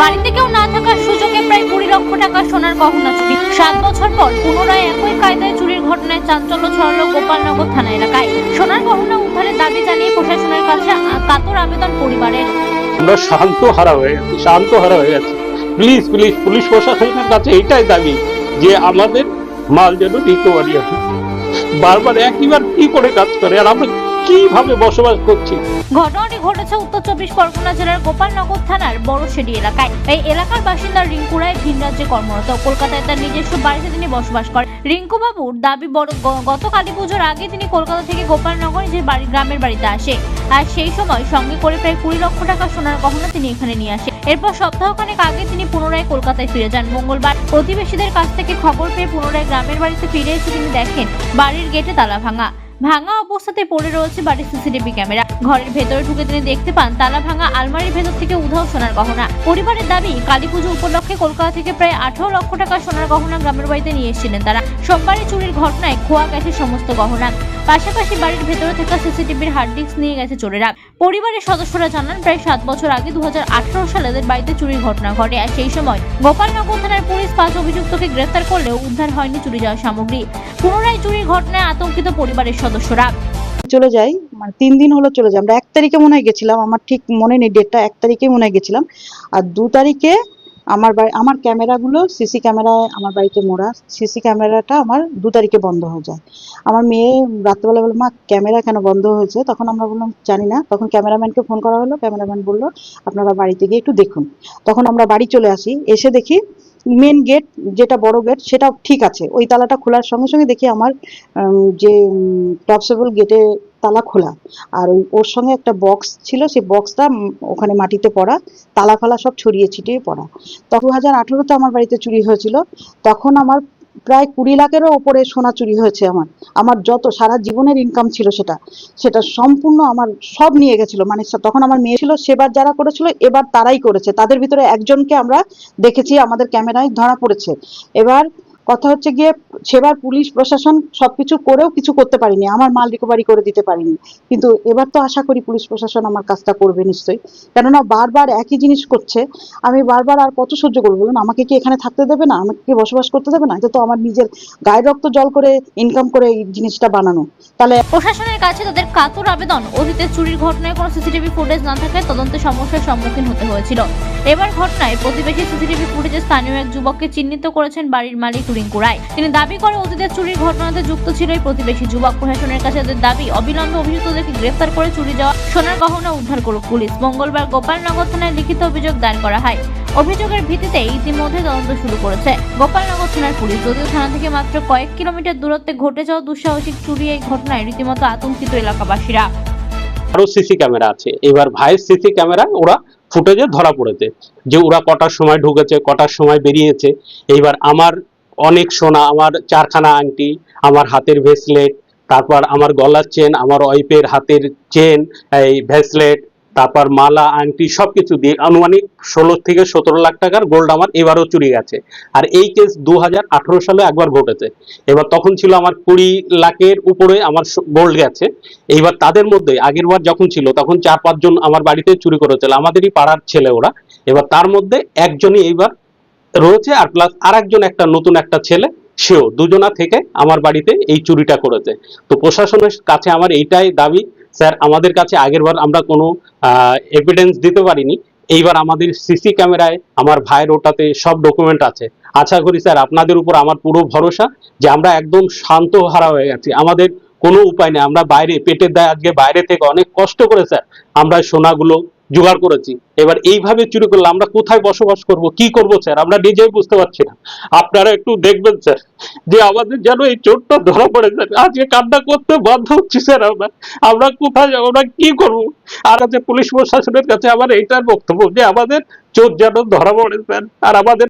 বাড়িতে কেউ না থাকার সুযোগে প্রায় কুড়ি লক্ষ টাকা সোনার গহনা চুরি। সাত বছর পর পুনরায় একই কায়দায় চুরির ঘটনায় চাঞ্চল্য ছড়ালো গোপালনগর থানা এলাকায়। সোনার গহনা উদ্ধারের দাবি জানিয়ে প্রশাসনের কাছে কাতর আবেদন পরিবারের। আমরা শান্ত হারা হয়ে গেছি শান্ত হারা হয়ে গেছে প্লিজ প্লিজ পুলিশ প্রশাসনের কাছে এটাই দাবি যে আমাদের মাল যেন রিকভারি হয় বারবার একইবার কি করে কাজ করে আর আমরা কীভাবে বসবাস করছি? ঘটনাটি ঘটেছে উত্তর চব্বিশ পরগনা জেলার গোপালনগর থানার বড়শেডি এলাকায়। এই এলাকার বাসিন্দা রিঙ্কু রায় ভিন রাজ্যে কর্মরত। কলকাতায় তার নিজস্ব বাড়িতে তিনি বসবাস করেন। রিঙ্কু বাবুর দাবি বড় গত কালী পুজোর আগে তিনি কলকাতা থেকে গোপালনগর নিজের বাড়ি গ্রামের বাড়িতে আসে। আর সেই সময় সঙ্গে করে প্রায় কুড়ি লক্ষ টাকা সোনার গহনা তিনি এখানে নিয়ে আসে। এরপর সপ্তাহখানেক আগে তিনি পুনরায় কলকাতায় ফিরে যান। মঙ্গলবার প্রতিবেশীদের কাছ থেকে খবর পেয়ে পুনরায় গ্রামের বাড়িতে ফিরে এসে তিনি দেখেন, বাড়ির গেটে তালা ভাঙা। ভাঙা অবস্থাতে পড়ে রয়েছে বাড়ির সিসিটিভি ক্যামেরা। ঘরের ভেতরে ঢুকে তিনি দেখতে পান তালা ভাঙা আলমারির ভেতর থেকে উধাও সোনার গহনা। পরিবারের দাবি, কালী পুজো উপলক্ষে কলকাতা থেকে প্রায় আঠারো লক্ষ টাকা সোনার গহনা গ্রামের বাড়িতে নিয়ে এসেছিলেন তারা। সোমবারে চুরির ঘটনায় খোয়া গেছে সমস্ত গহনা। পাশাপাশি বাড়ির ভেতরে থাকা সিসিটিভির হার্ড ডিস্ক নিয়ে গেছে চোরেরা। পরিবারের সদস্যরা জানান, প্রায় সাত বছর আগে দু হাজার আঠারো সালে এদের বাড়িতে চুরির ঘটনা ঘটে আর সেই সময় গোপালনগর থানার পুলিশ পাঁচ অভিযুক্তকে গ্রেফতার করলেও উদ্ধার হয়নি চুরি যাওয়া সামগ্রী। পুনরায় চুরির ঘটনায় আতঙ্কিত পরিবারের সদস্যরা। চলে যাই মানে তিন দিন হলো চলে যাই। আমরা এক তারিখে মনে হয় গেছিলাম, আমার ঠিক মনে নেই ডেটটা, এক তারিখে মনে হয় গেছিলাম। আর দু তারিখে আমার বাড়ি, আমার ক্যামেরাগুলো সিসি ক্যামেরায়, আমার বাড়িতে মোড়া, সিসি ক্যামেরাটা আমার দু তারিখে বন্ধ হয়ে যায়। আমার মেয়ে রাত্রেবেলা বলল, মা, ক্যামেরা কেন বন্ধ হয়েছে? তখন আমরা বললাম, জানি না। তখন ক্যামেরাম্যানকে ফোন করা হলো, ক্যামেরাম্যান বলল, আপনারা বাড়িতে গিয়ে একটু দেখুন। তখন আমরা বাড়ি চলে আসি, এসে দেখি মেন গেট যেটা বড় গেট সেটা ঠিক আছে। ওই তালাটা খোলার সঙ্গে সঙ্গে দেখি আমার যে টপসেবল গেটে তালা খোলা। আর ওই, ওর সঙ্গে একটা বক্স ছিল, সেই বক্সটা ওখানে মাটিতে পড়া। তালা ফালা সব ছড়িয়ে ছিটিয়ে পড়া। তখন দু হাজার আঠেরোতে আমার বাড়িতে চুরি হয়েছিল। তখন আমার প্রায় কুড়ি লাখেরও ওপরে সোনা চুরি হয়েছে আমার। আমার যত সারা জীবনের ইনকাম ছিল সেটা সেটা সম্পূর্ণ আমার সব নিয়ে গেছিল। মানে তখন আমার মেয়ে ছিল, সেবার যারা করেছিল, এবার তারাই করেছে। তাদের ভিতরে একজনকে আমরা দেখেছি, আমাদের ক্যামেরায় ধরা পড়েছে। এবার কথা হচ্ছে গিয়ে সেবার পুলিশ, প্রশাসন সবকিছু করেও কিছু করতে পারিনি। আমার মাল রিকভারি করে দিতে পারিনি। কিন্তু এবার তো আশা করি পুলিশ, প্রশাসন আমার কাজটা করবে নিশ্চয়ই। কেননা বারবার একই জিনিস করছে। আমি বারবার আর কত সহ্য করব বলুন? আমাকে কি এখানে থাকতে দেবে না? আমাকে কি বসবাস করতে দেবে না? এটা তো আমার নিজের গায়ের রক্ত, জল করে ইনকাম করে এই জিনিসটা বানানো। তাহলে প্রশাসনের কাছে তাদের কাতর আবেদন। অতীতে চুরির ঘটনায় কোনো সিসিটিভি ফুটেজ না থাকায় তদন্তে সমস্যার সম্মুখীন হতে হয়েছিল। এবার ঘটনায় প্রতিবেশী সিসিটিভি ফুটেজে স্থানীয় এক যুবককে চিহ্নিত করেছেন বাড়ির মালিক রিঙ্কু রায়। তিনি দাবি করে অতীতের চুরির ঘটনাতে যুক্ত ছিল এই প্রতিবেশী যুবক প্রশাসনের কাছে তাদের দাবি, অবিলম্বে অভিযুক্তদেরকে গ্রেফতার করে চুরি যাওয়া, সোনার গহনা উদ্ধার করুক পুলিশ। মঙ্গলবার গোপালনগর থানায় লিখিত অভিযোগ দায়ের করা হয়। অভিযোগের ভিত্তিতে ইতিমধ্যে তদন্ত শুরু করেছে গোপালনগর থানার পুলিশ। যদিও থানা থেকে মাত্র কয়েক কিলোমিটার দূরত্বে ঘটে যাওয়া দুঃসাহসিক চুরি এই ঘটনায় রীতিমতো আতঙ্কিত এলাকাবাসীরা। আরও সিসি ক্যামেরা আছে। এবার ভাইয়ের সিসি ক্যামেরা, ওরা ফুটেজে ধরা পড়েছে যে ওরা কটার সময় ঢুকেছে, কটার সময় বেরিয়েছে। এইবার আমার অনেক সোনা, আমার চারখানা আংটি, আমার হাতের ভেসলেট তারপর আমার গলার চেন আমার ওয়াইফের হাতের চেন এই ভেসলেট তারপর মালা, আংটি সব কিছু দিয়ে আনুমানিক ষোলো থেকে সতেরো লাখ টাকার গোল্ড আমার এবারও চুরি গেছে। আর এই কেস দু হাজার আঠারো সালে একবার ঘটেছে। এবার তখন ছিল আমার কুড়ি লাখের উপরে আমার গোল্ড গেছে। এইবার তাদের মধ্যে আগের বার যখন ছিল, তখন চার পাঁচজন আমার বাড়িতে চুরি করেছিল, আমাদেরই পাড়ার ছেলে ওরা। এবার তার মধ্যে একজনই এইবার রয়েছে আর প্লাস আর একজন একটা নতুন একটা ছেলে, সেও দুজনা থেকে আমার বাড়িতে এই চুরিটা করেছে। তো প্রশাসনের কাছে আমার এইটাই দাবি, স্যার, আমাদের কাছে আগের বার আমরা কোনো এভিডেন্স দিতে পারিনি। এইবার আমাদের সিসি ক্যামেরায় আমার ভাইয়ের ওটাতে সব ডকুমেন্ট আছে। আশা করি স্যার, আপনাদের উপর আমার পুরো ভরসা যে আমরা একদম শান্ত হারা হয়ে গেছি। আমাদের কোনো উপায় নেই, আমরা বাইরে, পেটের দায় আজকে বাইরে থেকে অনেক কষ্ট করে স্যার, আমরা সোনাগুলো জোগাড় করেছি। এবার এইভাবে চুরি করলে আমরা কোথায় বসবাস করব, কি করব স্যার? আমরা নিজেই বুঝতে পারছি না। আপনারা একটু দেখবেন স্যার, যে আমাদের যেন এই চোরটা ধরা পড়ে স্যার। আজকে কান্না করতে বাধ্য হচ্ছি স্যার আমরা। আমরা কোথায় যাব, আমরা কি করব? আর আছে পুলিশ প্রশাসনের কাছে আমার এইটার বক্তব্য যে আমাদের চোর যেন ধরা পড়ে স্যার। আর আমাদের